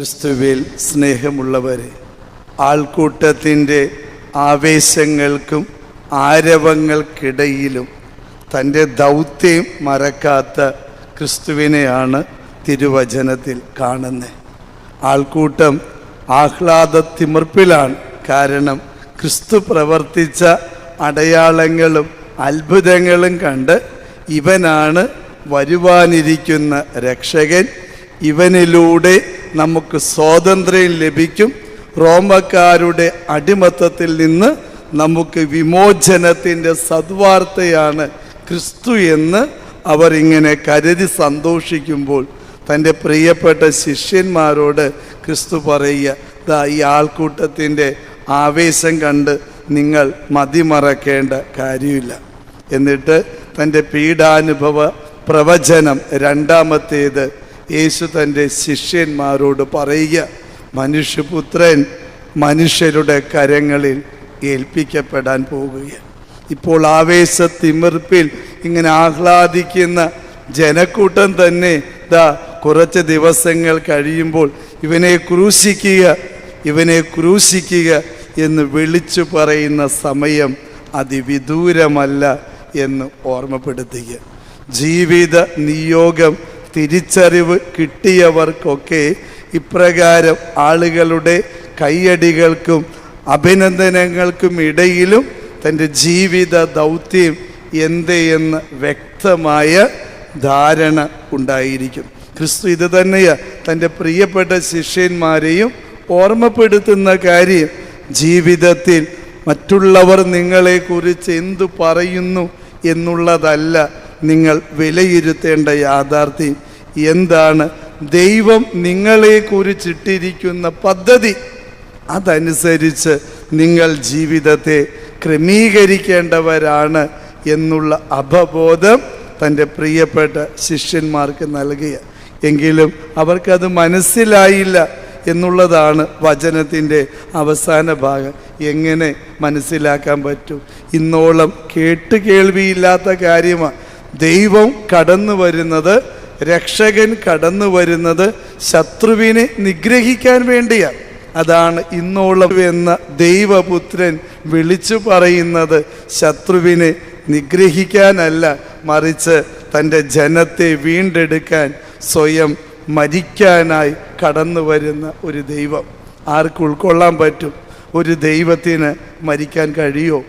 ക്രിസ്തുവിൽ സ്നേഹമുള്ളവരെ ആൾക്കൂട്ടത്തിന്റെ ആവേശങ്ങൾക്കും ആരവങ്ങൾക്കിടയിലും തന്റെ ദൗത്യം മറക്കാത്ത ക്രിസ്തുവിനെയാണ് തിരുവചനത്തിൽ കാണുന്നത്. ആൾക്കൂട്ടം ആഹ്ലാദ തിമിർപ്പിലാണ് കാരണം ക്രിസ്തു പ്രവർത്തിച്ച അടയാളങ്ങളും അത്ഭുതങ്ങളും കണ്ട് ഇവനാണ് വരുവാനിരിക്കുന്ന രക്ഷകൻ. ഇവനിലൂടെ നമുക്ക് സ്വാതന്ത്ര്യം ലഭിക്കും. റോമക്കാരുടെ അടിമത്തത്തിൽ നിന്ന് നമുക്ക് വിമോചനത്തിന്റെ സദ്വാർത്തയാണ് ക്രിസ്തു എന്ന് അവർ ഇങ്ങനെ കരുതി സന്തോഷിക്കുമ്പോൾ തന്റെ പ്രിയപ്പെട്ട ശിഷ്യന്മാരോട് ക്രിസ്തു പറയുക ഈ ആൾക്കൂട്ടത്തിന്റെ ആവേശം കണ്ട് നിങ്ങൾ മതിമറക്കേണ്ട കാര്യമില്ല. എന്നിട്ട് തന്റെ പീഡാനുഭവ പ്രവചനം രണ്ടാമത്തേത് യേശു തന്റെ ശിഷ്യന്മാരോട് പറയുക മനുഷ്യപുത്രൻ മനുഷ്യരുടെ കരങ്ങളിൽ ഏൽപ്പിക്കപ്പെടാൻ പോകുകയാണ്. ഇപ്പോൾ ആവേശ തിമിർപ്പിൽ ഇങ്ങനെ ആഹ്ലാദിക്കുന്ന ജനക്കൂട്ടം തന്നെ ദാ കുറച്ച് ദിവസങ്ങൾ കഴിയുമ്പോൾ ഇവനെ ക്രൂശിക്കുക ഇവനെ ക്രൂശിക്കുക എന്ന് വിളിച്ചു പറയുന്ന സമയം അതിവിദൂരമല്ല എന്ന് ഓർമ്മപ്പെടുത്തുക. ജീവിത നിയോഗം തിരിച്ചറിവ് കിട്ടിയവർക്കൊക്കെ ഇപ്രകാരം ആളുകളുടെ കൈയടികൾക്കും അഭിനന്ദനങ്ങൾക്കും ഇടയിലും തന്റെ ജീവിത ദൗത്യം എന്ത് വ്യക്തമായ ധാരണ ഉണ്ടായിരിക്കും. ക്രിസ്തു ഇത് തന്നെയാണ് തന്റെ പ്രിയപ്പെട്ട ശിഷ്യന്മാരെയും ഓർമ്മപ്പെടുത്തുന്ന കാര്യം. ജീവിതത്തിൽ മറ്റുള്ളവർ നിങ്ങളെക്കുറിച്ച് എന്തു പറയുന്നു എന്നുള്ളതല്ല. നിങ്ങൾ വിലയിരുത്തേണ്ട യാഥാർത്ഥ്യം എന്താണ്? ദൈവം നിങ്ങളെ നിങ്ങളെക്കുറിച്ചിട്ടിരിക്കുന്ന പദ്ധതി. അതനുസരിച്ച് നിങ്ങൾ ജീവിതത്തെ ക്രമീകരിക്കേണ്ടവരാണ് എന്നുള്ള അപബോധം തന്റെ പ്രിയപ്പെട്ട ശിഷ്യന്മാർക്ക് നൽകിയ. എങ്കിലും അവർക്കത് മനസ്സിലായില്ല എന്നുള്ളതാണ് വചനത്തിന്റെ അവസാന ഭാഗം. എങ്ങനെ മനസ്സിലാക്കാൻ പറ്റും? ഇന്നോളം കേട്ട് കേൾവിയില്ലാത്ത കാര്യമാണ്. ദൈവം കടന്നു വരുന്നത് രക്ഷകൻ കടന്നു വരുന്നത് ശത്രുവിനെ നിഗ്രഹിക്കാൻ വേണ്ടിയാണ്. അതാണ് ഇന്നോളം എന്ന ദൈവപുത്രൻ വിളിച്ചു പറയുന്നത് ശത്രുവിനെ നിഗ്രഹിക്കാനല്ല മറിച്ച് തന്റെ ജനത്തെ വീണ്ടെടുക്കാൻ സ്വയം മരിക്കാനായി കടന്നു വരുന്ന ഒരു ദൈവം. ആർക്ക് ഉൾക്കൊള്ളാൻ പറ്റും? ഒരു ദൈവത്തിന് മരിക്കാൻ കഴിയുമോ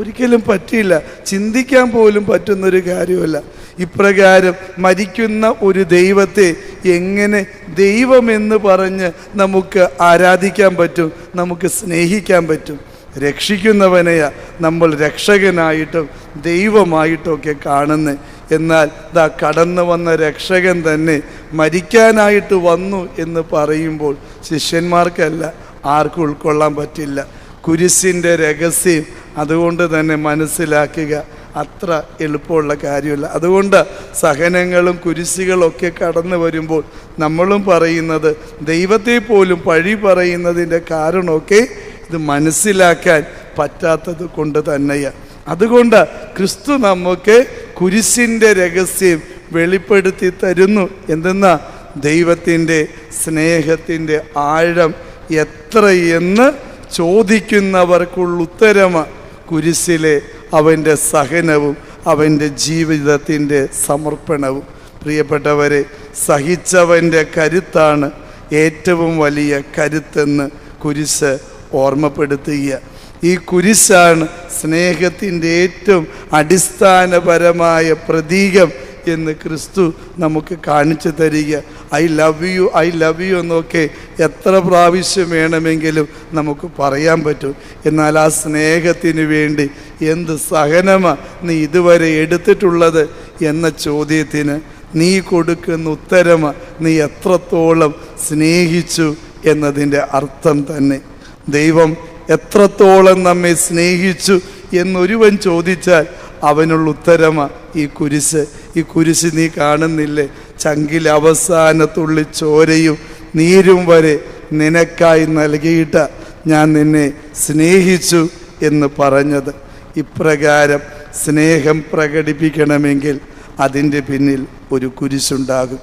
ഒരിക്കലും പറ്റില്ല ചിന്തിക്കാൻ പോലും പറ്റുന്നൊരു കാര്യമല്ല. ഇപ്രകാരം മരിക്കുന്ന ഒരു ദൈവത്തെ എങ്ങനെ ദൈവമെന്ന് പറഞ്ഞ് നമുക്ക് ആരാധിക്കാൻ പറ്റും? നമുക്ക് സ്നേഹിക്കാൻ പറ്റും. രക്ഷിക്കുന്നവനെയാ നമ്മൾ രക്ഷകനായിട്ടും ദൈവമായിട്ടും ഒക്കെ കാണുന്നത് എന്നാൽ ദാ കടന്നു വന്ന രക്ഷകൻ തന്നെ മരിക്കാനായിട്ട് വന്നു എന്ന് പറയുമ്പോൾ ശിഷ്യന്മാർക്കല്ല ആർക്കും ഉൾക്കൊള്ളാൻ പറ്റില്ല. കുരിശിന്റെ രഹസ്യം അതുകൊണ്ട് തന്നെ മനസ്സിലാക്കുക അത്ര എളുപ്പമുള്ള കാര്യമല്ല. അതുകൊണ്ട് സഹനങ്ങളും കുരിശുകളൊക്കെ കടന്നു വരുമ്പോൾ നമ്മളും പറയുന്നത് ദൈവത്തെ പോലും പഴി പറയുന്നതിന്റെ കാരണമൊക്കെ ഇത് മനസ്സിലാക്കാൻ പറ്റാത്തത് കൊണ്ട് തന്നെയാണ് അതുകൊണ്ട് ക്രിസ്തു നമുക്ക് കുരിശിന്റെ രഹസ്യം വെളിപ്പെടുത്തി തരുന്നു. എന്തെന്നാ? ദൈവത്തിന്റെ സ്നേഹത്തിന്റെ ആഴം എത്രയെന്ന് ചോദിക്കുന്നവർക്കുള്ള ഉത്തരമാണ് കുരിശിലെ അവന്റെ സഹനവും അവന്റെ ജീവിതത്തിന്റെ സമർപ്പണവും. പ്രിയപ്പെട്ടവരെ സഹിച്ചവന്റെ കരുത്താണ് ഏറ്റവും വലിയ കരുത്തെന്ന് കുരിശ് ഓർമ്മപ്പെടുത്തുക. ഈ കുരിശാണ് സ്നേഹത്തിന്റെ ഏറ്റവും അടിസ്ഥാനപരമായ പ്രതീകം എന്ന് ക്രിസ്തു നമുക്ക് കാണിച്ചു തരിക. I love you I love you എന്നൊക്കെ എത്ര പ്രാവശ്യം വേണമെങ്കിലും നമുക്ക് പറയാൻ പറ്റും. എന്നാൽ ആ സ്നേഹത്തിന് വേണ്ടി എന്ത് സഹനമാണ് നീ ഇതുവരെ എടുത്തിട്ടുള്ളത് എന്ന ചോദ്യത്തിന് നീ കൊടുക്കുന്ന ഉത്തരമ നീ എത്രത്തോളം സ്നേഹിച്ചു എന്നതിന്റെ അർത്ഥം തന്നെ. ദൈവം എത്രത്തോളം നമ്മെ സ്നേഹിച്ചു എന്നൊരുവൻ ചോദിച്ചാൽ അവനുള്ള ഉത്തരമ. ഈ കുരിശ് ഈ കുരിശ് നീ കാണുന്നില്ലേ? ചങ്കിൽ അവസാനത്തുള്ളി ചോരയും നീരും വരെ നിനക്കായി നൽകിയിട്ട ഞാൻ നിന്നെ സ്നേഹിച്ചു എന്ന് പറഞ്ഞത്. ഇപ്രകാരം സ്നേഹം പ്രകടിപ്പിക്കണമെങ്കിൽ അതിന്റെ പിന്നിൽ ഒരു കുരിശുണ്ടാകും.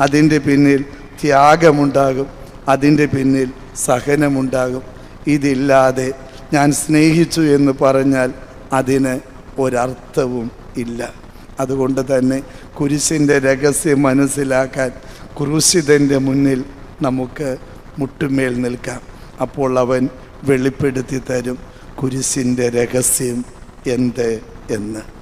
അതിന്റെ പിന്നിൽ ത്യാഗമുണ്ടാകും. അതിന്റെ പിന്നിൽ സഹനമുണ്ടാകും. ഇതില്ലാതെ ഞാൻ സ്നേഹിച്ചു എന്ന് പറഞ്ഞാൽ അതിന് ഒരർത്ഥവും ഇല്ല. അതുകൊണ്ട് തന്നെ കുരിശിന്റെ രഹസ്യം മനസ്സിലാക്കാൻ ക്രൂശിതന്റെ മുന്നിൽ നമുക്ക് മുട്ടുമേൽ നിൽക്കാം. അപ്പോൾ അവൻ വെളിപ്പെടുത്തി തരും കുരിശിന്റെ രഹസ്യം എന്ത് എന്ന്?